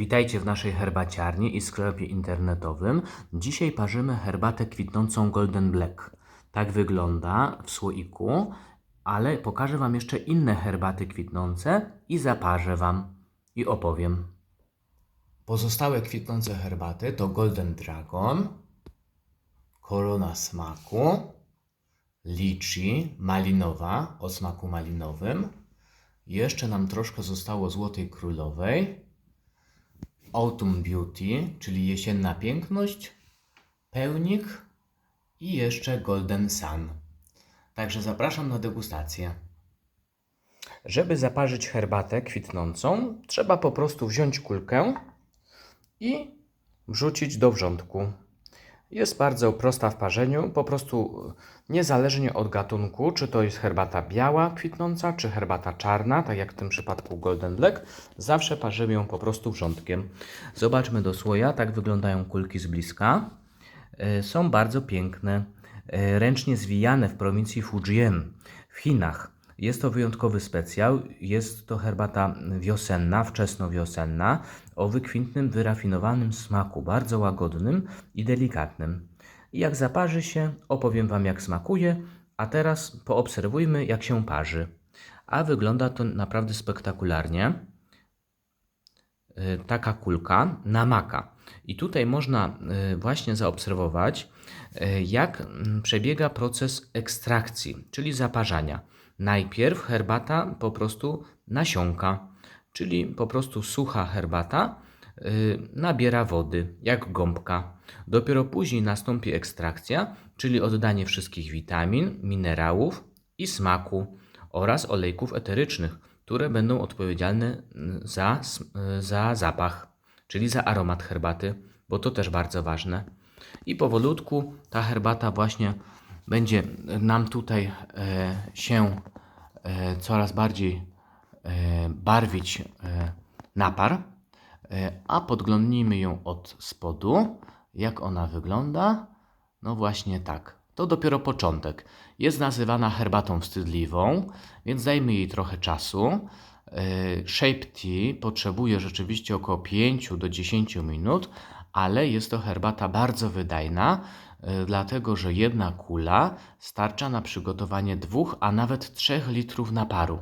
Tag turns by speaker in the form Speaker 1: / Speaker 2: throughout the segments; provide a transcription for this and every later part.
Speaker 1: Witajcie w naszej herbaciarni i sklepie internetowym. Dzisiaj parzymy herbatę kwitnącą Golden Black. Tak wygląda w słoiku, ale pokażę Wam jeszcze inne herbaty kwitnące i zaparzę Wam i opowiem. Pozostałe kwitnące herbaty to Golden Dragon, Korona Smaku, Lichi malinowa o smaku malinowym. Jeszcze nam troszkę zostało Złotej Królowej. Autumn Beauty, czyli jesienna piękność, pełnik i jeszcze Golden Sun. Także zapraszam na degustację. Żeby zaparzyć herbatę kwitnącą, trzeba po prostu wziąć kulkę i wrzucić do wrzątku. Jest bardzo prosta w parzeniu, po prostu niezależnie od gatunku, czy to jest herbata biała kwitnąca, czy herbata czarna, tak jak w tym przypadku Golden Black, zawsze parzymy ją po prostu wrzątkiem. Zobaczmy do słoja, tak wyglądają kulki z bliska. E, Są bardzo piękne, e, ręcznie zwijane w prowincji Fujian w Chinach. Jest to wyjątkowy specjał. Jest to herbata wiosenna, wczesnowiosenna, o wykwintnym, wyrafinowanym smaku, bardzo łagodnym i delikatnym. Jak zaparzy się, opowiem Wam jak smakuje, a teraz poobserwujmy jak się parzy. A wygląda to naprawdę spektakularnie. Y, taka kulka namaka. I tutaj można y, właśnie zaobserwować, y, jak mm, przebiega proces ekstrakcji, czyli zaparzania. Najpierw herbata po prostu nasiąka, czyli po prostu sucha herbata nabiera wody, jak gąbka. Dopiero później nastąpi ekstrakcja, czyli oddanie wszystkich witamin, minerałów i smaku oraz olejków eterycznych, które będą odpowiedzialne za, y, za zapach, czyli za aromat herbaty, bo to też bardzo ważne. I powolutku ta herbata właśnie będzie nam tutaj e, się e, coraz bardziej e, barwić napar, a podglądnijmy ją od spodu, jak ona wygląda. No właśnie tak. To dopiero początek. Jest nazywana herbatą wstydliwą, więc dajmy jej trochę czasu. Shape tea potrzebuje rzeczywiście około 5 do 10 minut, ale jest to herbata bardzo wydajna, e, dlatego że jedna kula starcza na przygotowanie dwóch, a nawet trzech litrów naparu.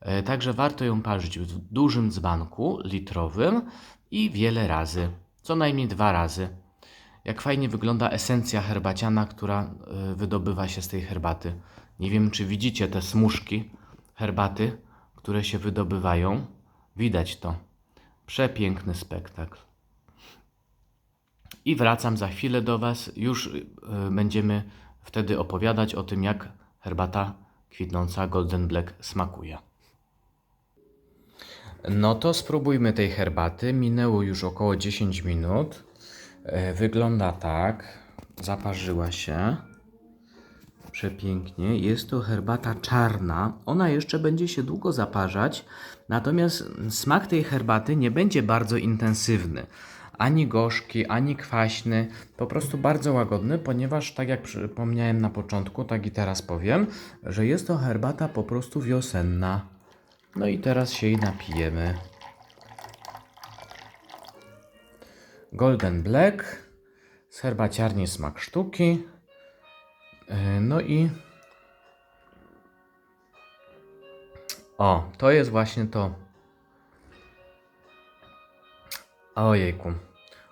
Speaker 1: E, Także warto ją parzyć w dużym dzbanku litrowym i wiele razy, co najmniej dwa razy. Jak fajnie wygląda esencja herbaciana, która e, wydobywa się z tej herbaty. Nie wiem, czy widzicie te smuszki herbaty, które się wydobywają. Widać to. Przepiękny spektakl. I wracam za chwilę do Was. Już y, będziemy wtedy opowiadać o tym, jak herbata kwitnąca Golden Black smakuje. No to spróbujmy tej herbaty. Minęło już około 10 minut. E, Wygląda tak. Zaparzyła się. Przepięknie. Jest to herbata czarna. Ona jeszcze będzie się długo zaparzać, natomiast smak tej herbaty nie będzie bardzo intensywny. Ani gorzki, ani kwaśny, po prostu bardzo łagodny, ponieważ tak jak przypomniałem na początku, tak i teraz powiem, że jest to herbata po prostu wiosenna. No i teraz się jej napijemy. Golden Black z herbaciarni Smak Sztuki. E, No i. O, to jest właśnie to. Ojejku.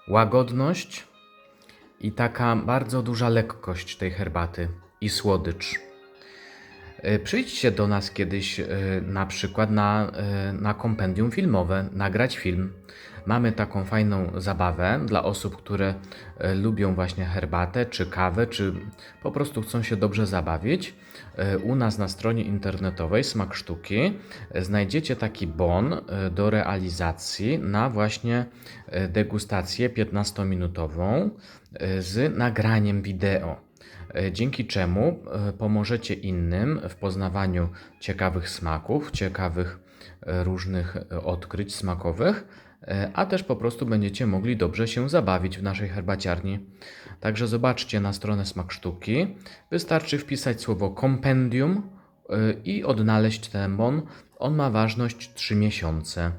Speaker 1: Łagodność i taka bardzo duża lekkość tej herbaty i słodycz. E, Przyjdźcie do nas kiedyś e, na przykład na, e, na kompendium filmowe, nagrać film. Mamy taką fajną zabawę dla osób, które lubią właśnie herbatę czy kawę, czy po prostu chcą się dobrze zabawić. U nas na stronie internetowej Smak Sztuki znajdziecie taki bon do realizacji na właśnie degustację 15-minutową e, z nagraniem wideo dzięki czemu e, pomożecie innym w poznawaniu ciekawych smaków, ciekawych e, różnych e, odkryć smakowych, e, a też po prostu będziecie mogli dobrze się zabawić w naszej herbaciarni. Także zobaczcie na stronę Smak Sztuki. Wystarczy wpisać słowo kompendium i odnaleźć ten bon. On ma ważność 3 miesiące.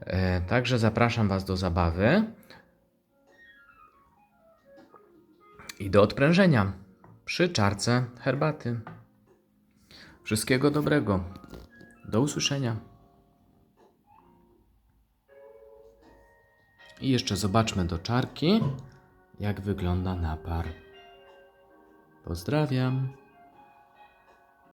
Speaker 1: E, Także zapraszam Was do zabawy i do odprężenia przy czarce herbaty. Wszystkiego dobrego. Do usłyszenia. I jeszcze zobaczmy do czarki, jak wygląda napar. Pozdrawiam.